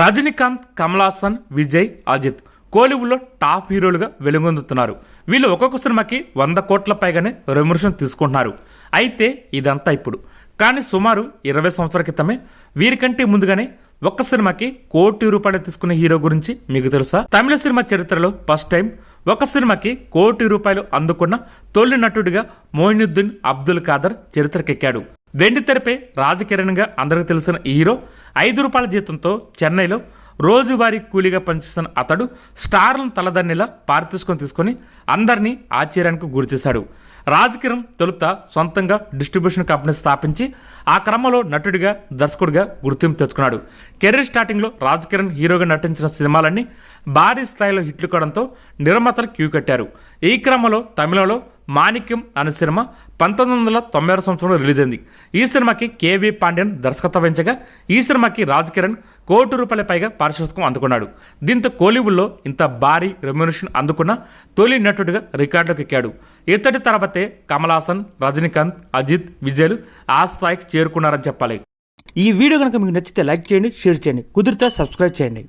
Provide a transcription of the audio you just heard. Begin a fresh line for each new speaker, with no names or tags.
రజనీకాంత్ కమలాసన్ విజయ్ అజిత్ కోలీవుడ్లో టాప్ హీరోలుగా వెలుగొందుతున్నారు. వీళ్ళు ఒక్కొక్క సినిమాకి వంద కోట్ల పైగానే రెమ్యూరేషన్ తీసుకుంటున్నారు. అయితే ఇదంతా ఇప్పుడు. కానీ సుమారు ఇరవై సంవత్సరాల క్రితమే వీరికంటే ముందుగానే ఒక్క సినిమాకి కోటి రూపాయలు తీసుకున్న హీరో గురించి మీకు తెలుసా? తమిళ సినిమా చరిత్రలో ఫస్ట్ టైం ఒక సినిమాకి కోటి రూపాయలు అందుకున్న తొలి నటుడిగా మోయినుద్దీన్ అబ్దుల్ ఖాదర్ చరిత్రకెక్కాడు. వెండి తెరపై రాజకిరణ్గా అందరికీ తెలిసిన హీరో ఐదు రూపాయల జీతంతో చెన్నైలో రోజువారీ కూలీగా పనిచేస్తున్న అతడు స్టార్లను తలదన్నిలా పారితోషికం తీసుకొని అందరినీ ఆశ్చర్యానికి గురిచేశాడు రాజ్ కిరణ్ తొలుత సొంతంగా డిస్ట్రిబ్యూషన్ కంపెనీ స్థాపించి ఆ క్రమంలో నటుడిగా దర్శకుడిగా గుర్తింపు తెచ్చుకున్నాడు. కెరీర్ స్టార్టింగ్లో రాజ్ కిరణ్ హీరోగా నటించిన సినిమాలన్నీ భారీ స్థాయిలో హిట్లు కావడంతో నిర్మాతలు క్యూ కట్టారు. ఈ క్రమంలో తమిళంలో మాణిక్యం అనే సినిమా పంతొమ్మిది వందల తొంభై ఆరు సంవత్సరంలో రిలీజ్ అయింది ఈ సినిమాకి కేవీ పాండ్యన్ దర్శకత్వం వహించగా ఈ సినిమాకి రాజ్ కిరణ్ కోటి రూపాయల పైగా పారితోషికం అందుకున్నాడు. దీంతో కోలీవుడ్లో ఇంత భారీ రెమ్యునేషన్ అందుకున్న తొలి నటుడిగా రికార్డులకు ఎక్కాడు. ఇతడి తర్వాతే కమల్ హాసన్ రజనీకాంత్ అజిత్ విజయ్లు ఆ స్థాయికి చేరుకున్నారని చెప్పాలి. ఈ వీడియో కనుక మీకు నచ్చితే లైక్ చేయండి షేర్ చేయండి. కుదిరితే సబ్స్క్రైబ్ చేయండి.